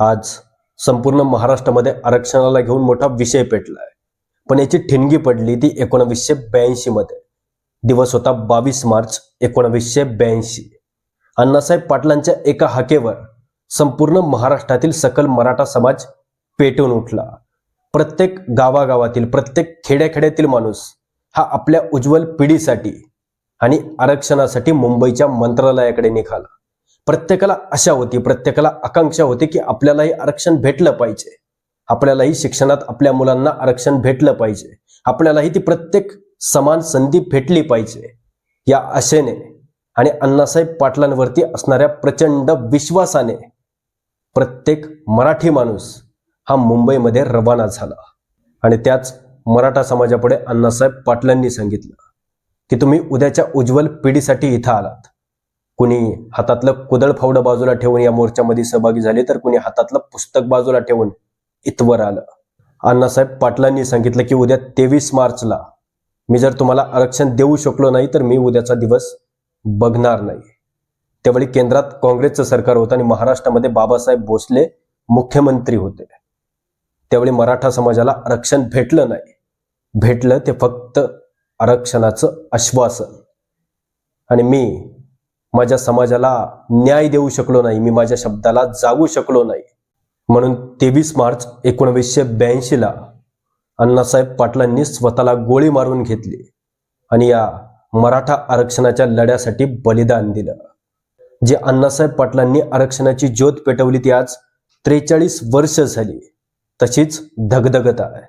आज संपूर्ण महाराष्ट्रामध्ये आरक्षणाला घेऊन मोठा विषय पेटलाय. पण याची ठिणगी पडली ती एकोणवीसशे ब्याऐंशी मध्ये. दिवस होता बावीस मार्च एकोणवीसशे ब्याऐंशी. अण्णासाहेब पाटलांच्या एका हाकेवर संपूर्ण महाराष्ट्रातील सकल मराठा समाज पेटून उठला. प्रत्येक गावागावातील प्रत्येक खेड्याखेड्यातील माणूस हा आपल्या उज्ज्वल पिढीसाठी आणि आरक्षणासाठी मुंबईच्या मंत्रालयाकडे निघाला. प्रत्येकाला आशा होती प्रत्येकाला आकांक्षा होती की आपल्यालाही आरक्षण भेटलं पाहिजे. आपल्यालाही शिक्षणात आपल्या मुलांना आरक्षण भेटलं पाहिजे. आपल्यालाही ती प्रत्येक समान संधी भेटली पाहिजे. या आशेने आणि अण्णासाहेब पाटलांवरती असणाऱ्या प्रचंड विश्वासाने प्रत्येक मराठी माणूस हा मुंबईमध्ये रवाना झाला. आणि त्याच मराठा समाजापुढे अण्णासाहेब पाटलांनी सांगितलं की तुम्ही उद्याच्या उज्ज्वल पिढीसाठी इथं आलात. कुणी हातातलं कुदळ फावडं बाजूला ठेवून या मोर्चामध्ये सहभागी झाले तर कुणी हातातलं पुस्तक बाजूला ठेवून इथवर आलं. अण्णासाहेब पाटलांनी सांगितलं की उद्या तेवीस मार्चला मी जर तुम्हाला आरक्षण देऊ शकलो नाही तर मी उद्याचा दिवस बघणार नाही. त्यावेळी केंद्रात काँग्रेसचं सरकार होतं आणि महाराष्ट्रामध्ये बाबासाहेब भोसले मुख्यमंत्री होते. त्यावेळी मराठा समाजाला आरक्षण भेटलं नाही. भेटलं ते फक्त आरक्षणाचं आश्वासन. आणि मी माझ्या समाजाला न्याय देऊ शकलो नाही मी माझ्या शब्दाला जागू शकलो नाही. म्हणून तेवीस मार्च एकोणवीसशे ब्याऐंशीला अण्णासाहेब पाटलांनी स्वतःला गोळी मारून घेतली आणि या मराठा आरक्षणाच्या लढ्यासाठी बलिदान दिलं. जे अण्णासाहेब पाटलांनी आरक्षणाची ज्योत पेटवली ती आज त्रेचाळीस वर्ष झाली. तशीच धगधगत आहे.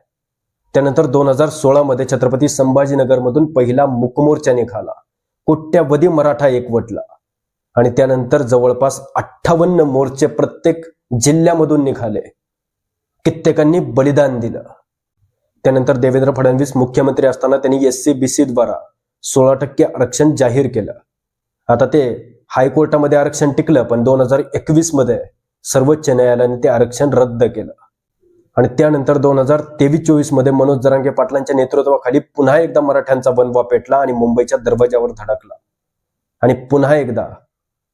त्यानंतर दोन हजार सोळामध्ये छत्रपती संभाजीनगरमधून पहिला मुकमोर्चा निघाला कोट्यावधी मराठा एकवटला. आणि त्यानंतर जवळपास अठ्ठावन्न मोर्चे प्रत्येक जिल्ह्यामधून निघाले. कित्येकांनी बलिदान दिलं. त्यानंतर देवेंद्र फडणवीस मुख्यमंत्री असताना त्यांनी एस सी बी द्वारा सोळा टक्के आरक्षण जाहीर केलं. आता ते हायकोर्टामध्ये आरक्षण टिकलं पण दोन हजार एकवीसमध्ये सर्वोच्च न्यायालयाने ते आरक्षण रद्द केलं. आणि त्यानंतर दोन हजार तेवीस चोवीसमध्ये मनोज जरांगे पाटलांच्या नेतृत्वाखाली पुन्हा एकदा मराठ्यांचा बनवा पेटला आणि मुंबईच्या दरवाजावर धडकला. आणि पुन्हा एकदा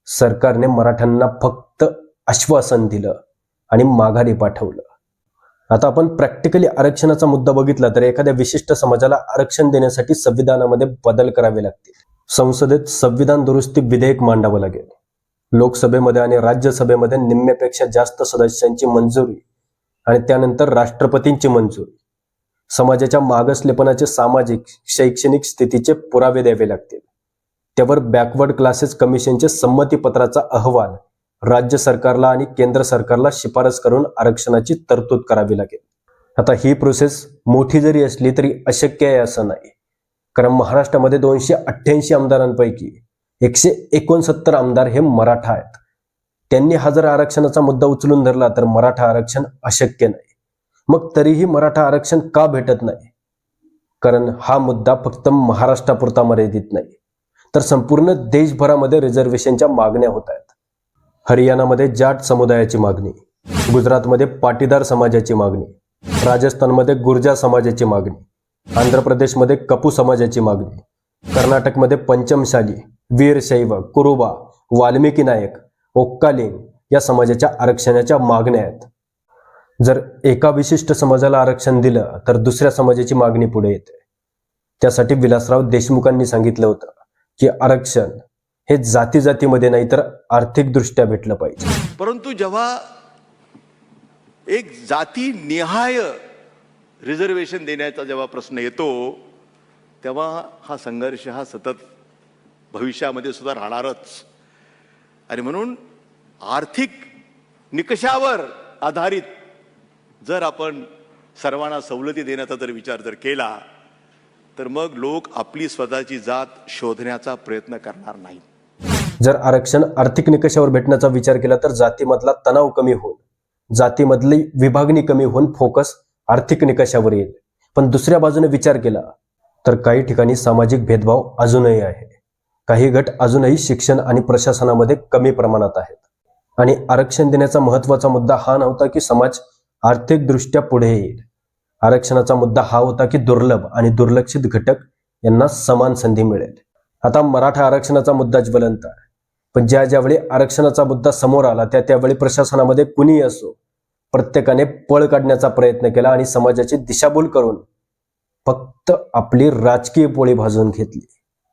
सरकारने मराठ्यांना फक्त आश्वासन दिलं आणि माघारी पाठवलं. आता आपण प्रॅक्टिकली आरक्षणाचा मुद्दा बघितला तर एखाद्या विशिष्ट समाजाला आरक्षण देण्यासाठी संविधानामध्ये बदल करावे लागतील. संसदेत संविधान दुरुस्ती विधेयक मांडावं लागेल. लोकसभेमध्ये आणि राज्यसभेमध्ये निम्म्यापेक्षा जास्त सदस्यांची मंजुरी आणि त्यानंतर राष्ट्रपतींची मंजुरी. समाजाच्या मागासलेपणाचे सामाजिक शैक्षणिक स्थितीचे पुरावे द्यावे लागतील. त्यावर बॅकवर्ड क्लासेस कमिशनचे संमतीपत्राचा अहवाल राज्य सरकारला आणि केंद्र सरकारला शिफारस करून आरक्षणाची तरतूद करावी लागेल. आता ही प्रोसेस मोठी जरी असली तरी अशक्य आहे असं नाही. कारण महाराष्ट्रामध्ये दोनशे अठ्ठ्याऐंशी आमदारांपैकी एकशे एकोणसत्तर आमदार हे मराठा आहेत. त्यांनी हा जर आरक्षणाचा मुद्दा उचलून धरला तर मराठा आरक्षण अशक्य नाही. मग तरीही मराठा आरक्षण का भेटत नाही? कारण हा मुद्दा फक्त महाराष्ट्रापुरता मर्यादित नाही. तर संपूर्ण देशभरामध्ये रिझर्वेशनच्या मागण्या होत आहेत. हरियाणामध्ये जाट समुदायाची मागणी गुजरातमध्ये पाटीदार समाजाची मागणी राजस्थानमध्ये गुर्जा समाजाची मागणी आंध्र प्रदेशमध्ये कपू समाजाची मागणी कर्नाटकमध्ये पंचमशाली वीरशैव कुरुबा वाल्मिकी नायक ओक्कालिंग या समाजाच्या आरक्षणाच्या मागण्या आहेत. जर एका विशिष्ट समाजाला आरक्षण दिलं तर दुसऱ्या समाजाची मागणी पुढे येते. त्यासाठी विलासराव देशमुखांनी सांगितलं होतं की आरक्षण हे जाती जातीमध्ये नाही तर आर्थिकदृष्ट्या भेटलं पाहिजे. परंतु जेव्हा एक जाती निहाय रिझर्वेशन देण्याचा जेव्हा प्रश्न येतो तेव्हा हा संघर्ष हा सतत भविष्यामध्ये सुद्धा राहणारच. आणि म्हणून आर्थिक निकषावर आधारित जर आपण सर्वांना सवलती देण्याचा जर विचार जर केला तर मग लोक आपली स्वतःची जात शोधण्याचा प्रयत्न करणार नाही जर आरक्षण आर्थिक निकषावर भेटण्याचा विचार केला तर जातीमधला तणाव कमी होऊन जातीमधली विभागणी कमी होऊन फोकस आर्थिक निकषावर येईल. पण दुसऱ्या बाजूने विचार केला तर काही ठिकाणी सामाजिक भेदभाव अजूनही आहे. काही गट अजूनही शिक्षण आणि प्रशासनामध्ये कमी प्रमाणात आहेत. आणि आरक्षण देण्याचा महत्त्वाचा मुद्दा हा नव्हता की समाज आर्थिकदृष्ट्या पुढे येईल. आरक्षणाचा मुद्दा हा होता की दुर्लभ आणि दुर्लक्षित घटक यांना समान संधी मिळेल. आता मराठा आरक्षणाचा मुद्दा ज्वलंत आहे. पण ज्या ज्यावेळी आरक्षणाचा मुद्दा समोर आला त्या त्यावेळी प्रशासनामध्ये कुणी असो प्रत्येकाने पळ काढण्याचा प्रयत्न केला आणि समाजाची दिशाभूल करून फक्त आपली राजकीय पोळी भाजून घेतली.